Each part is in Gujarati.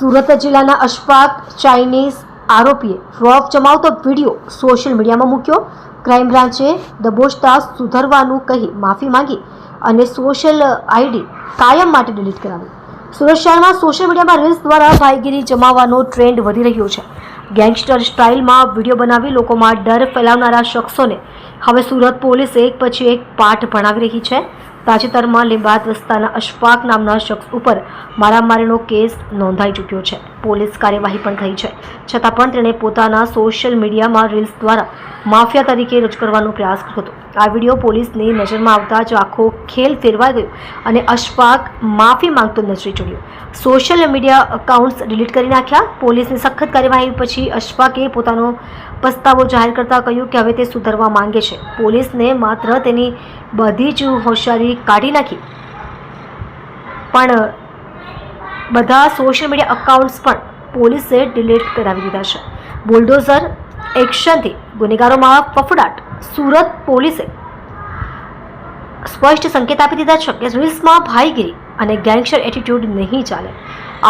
સુરત જિલ્લાના અશફાક ચાઇનીઝ આરોપીએ રોફ જમાવતો વીડિયો સોશિયલ મીડિયામાં મૂક્યો. ક્રાઇમ બ્રાન્ચે દબોચતા સુધરવાનું કહી માફી માંગી અને સોશિયલ આઈડી કાયમ માટે ડિલીટ કરાવી. સુરત શહેરમાં સોશિયલ મીડિયામાં રીલ્સ દ્વારા ભાઈગીરી જમાવવાનો ટ્રેન્ડ વધી રહ્યો છે. ગેંગસ્ટર સ્ટાઇલમાં વીડિયો બનાવી લોકોમાં ડર ફેલાવનારા શખ્સોને હવે સુરત પોલીસ એક પછી એક પાઠ ભણાવી રહી છે. તાજેતરમાં લીંબાત વિસ્તારના અશફાક નામના શખ્સ ઉપર મારામારીનો કેસ નોંધાઈ ચૂક્યો છે. પોલીસ કાર્યવાહી પણ થઈ છે. છતાં પણ તેણે પોતાના સોશિયલ મીડિયામાં રીલ્સ દ્વારા માફિયા તરીકે રજૂ કરવાનો પ્રયાસ કર્યો હતો. આ વીડિયો પોલીસની નજરમાં આવતા જ આખો ખેલ ફેરવાઈ ગયો અને અશફાક માફી માંગતો નજરે ચડ્યો સોશિયલ મીડિયા અકાઉન્ટ્સ ડિલીટ કરી નાખ્યા. પોલીસની સખત કાર્યવાહી પછી અશફાકે પોતાનો પસ્તાવો જાહેર કરતા કહ્યું કે હવે તે સુધરવા માંગે છે. પોલીસને માત્ર તેની બધી જ હોશિયારી કાઢી નાખી. પણ બધા સોશિયલ મીડિયા અકાઉન્ટ્સ પણ પોલીસે ડિલીટ કરાવી દીધા છે. બુલડોઝર એક્શનથી ગુનેગારોમાં ફફડાટ સુરત પોલીસે સ્પષ્ટ સંકેત આપી દીધા છે કે રીલ્સમાં ભાઈગીરી અને ગેંગસ્ટર એટીટ્યુડ નહીં ચાલે.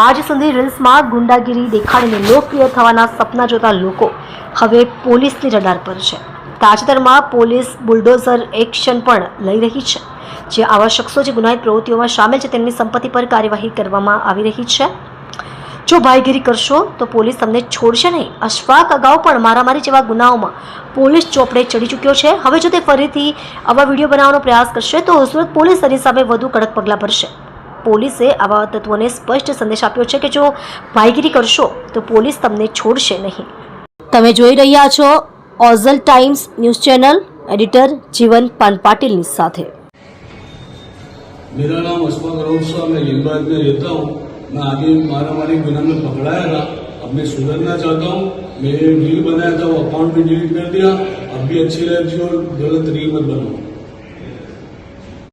આજ સુધી રીલ્સમાં ગુંડાગીરી દેખાડીને લોકપ્રિય થવાના સપના જોતા લોકો હવે પોલીસની રડાર પર છે. તાજેતરમાં પોલીસ બુલડોઝર એક્શન પણ લઈ રહી છે. જે આવા શખ્સો જે ગુનાહિત પ્રવૃત્તિઓમાં સામેલ છે તેમની સંપત્તિ પર કાર્યવાહી કરવામાં આવી રહી છે. જો ભાઈગીરી કરશો તો પોલીસ તમને છોડશે નહીં. અશફાક અગાઉ પણ મારામારી જેવા ગુનાઓમાં પોલીસ ચોપડે ચડી ચૂક્યો છે. હવે જો તે ફરીથી આવા વીડિયો બનાવવાનો પ્રયાસ કરશે તો સુરત પોલીસ તેની સામે વધુ કડક પગલાં ભરશે. પોલીસે આવા તત્વોને સ્પષ્ટ સંદેશ આપ્યો છે કે જો ભાઈગીરી કરશો તો પોલીસ તમને છોડશે નહીં. તમે જોઈ રહ્યા છો ઓઝલ Times news channel, editor Jivan Pan પાટીલની સાથે. मेरा नाम अशफाक रऊफ साहब मैं लिंबायत में रहता हूँ मैं आगे मारा मारी गुना में पकड़ाया था अब मैं सुधरना चाहता हूँ मैंने रील बनाया था वो अकाउंट भी डिलीट कर दिया अब भी अच्छी लाइफ जी और गलत रील मत बनाओ